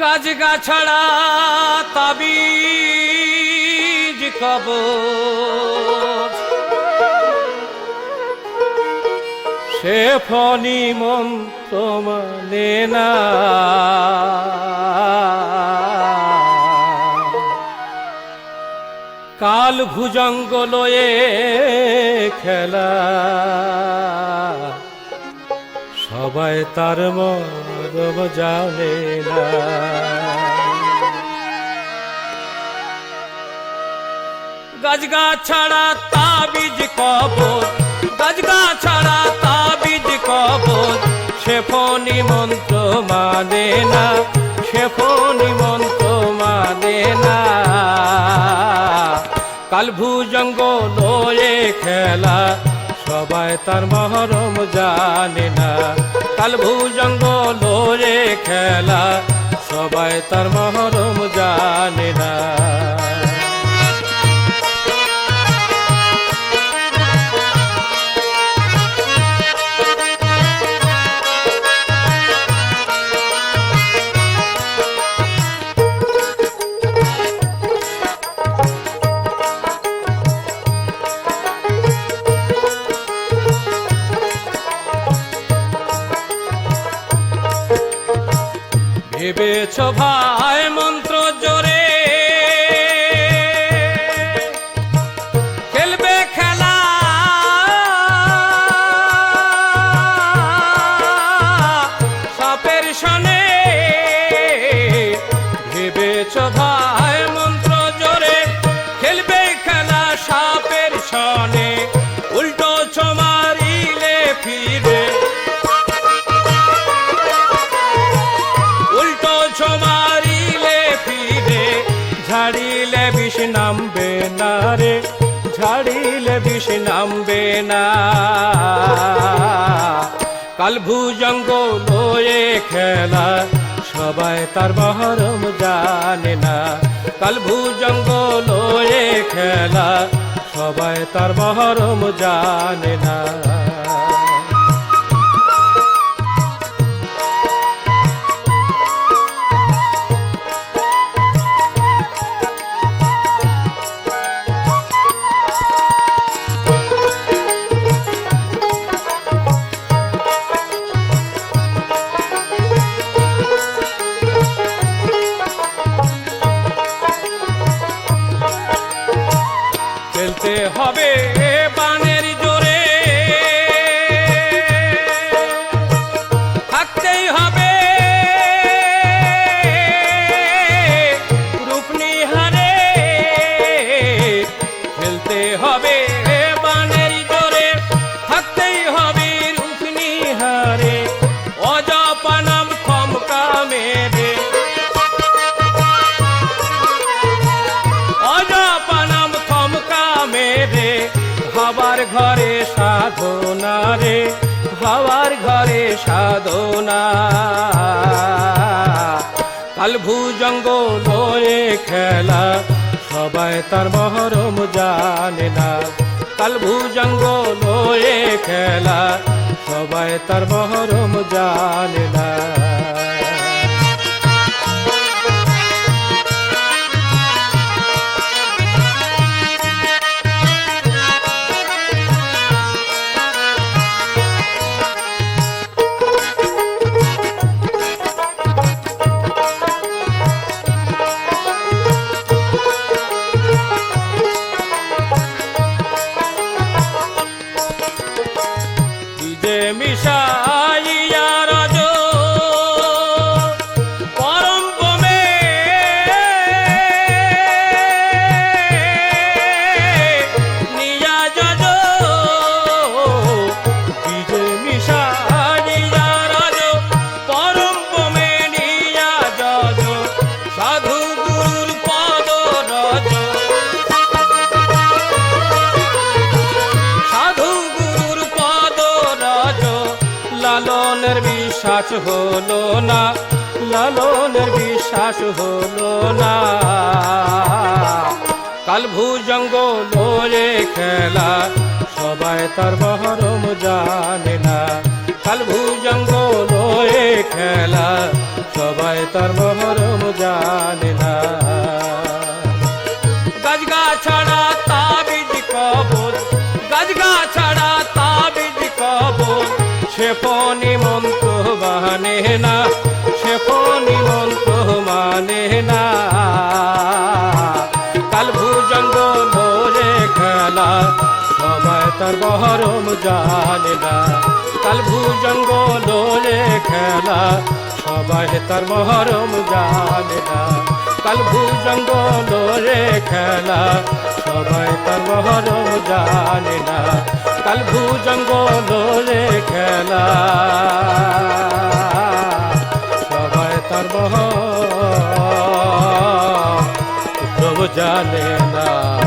গাছগাছড়া তাবিজ কবর সে ফণি মন্ত্র মানে না। কাল ভুজঙ্গ লয়ে খেলা। সবাই তার মরম জানে না। গজগা ছাড়া তাবিজ কবর গজগা ছাড়া তাবিজ কবর, সে ফণি মন্ত্র মানে না, সে ফণি মন্ত্র মানে না। কাল ভুজঙ্গ লয়ে খেলা, সবাই তার মহরম জানে না। কাল ভুজঙ্গ লয়ে খেলা সবাই তার মহরম জানে না। ভেবেছ ভাই মন্ত্র জোরে? খেলবে খেলা? সাপের সনে ভেবেছ ভাই বিষ নামবে না রে, ঝাড়িলে বিষ নামবে না। কাল ভুজঙ্গ লয়ে খেলা, সবাই তার মহরম জানে না। কাল ভুজঙ্গ লয়ে খেলা, সবাই তার মহরম জানে না। হবে। খেলতে হবে বানের জোরে, থাকতেই হবে রূপনি হারে অজপানাম খমকা মেরে অজপানাম থমকা মেরে হাওয়ার ঘরে সাধনা রে। হাওয়ার ঘরে সাধনা। কাল ভুজঙ্গ লয়ে খেলা, সবাই তার মহরম জানে না। কাল ভুজঙ্গ লয়ে খেলা, সবাই তার মহরম জানে না। যে মিশাইয়া বিশ্বাস হলো না, লালনের বিশ্বাস হলো না। কাল ভুজঙ্গ লয়ে খেলা, সবাই তার মহরম জানে না। কাল ভুজঙ্গ লয়ে খেলা, সবাই তার মহরম জানে না। ছাড়া তাবিজ কবর ছাড়া সে ফনি মন্ত্র মানে না, সে ফনি মন্ত্র মানে না। কাল ভুজঙ্গ ধরে খেলা সবাই তার বহরম জানে না। কাল ভুজঙ্গ ধরে খেলা সবাই তার মহরম জানে না। কাল ভুজঙ্গ ধরে খেলা সবাই তার মহরম জানে না। কাল ভুজঙ্গ জঙ্গলে খেলা। সবাই তার মহরম জানে না।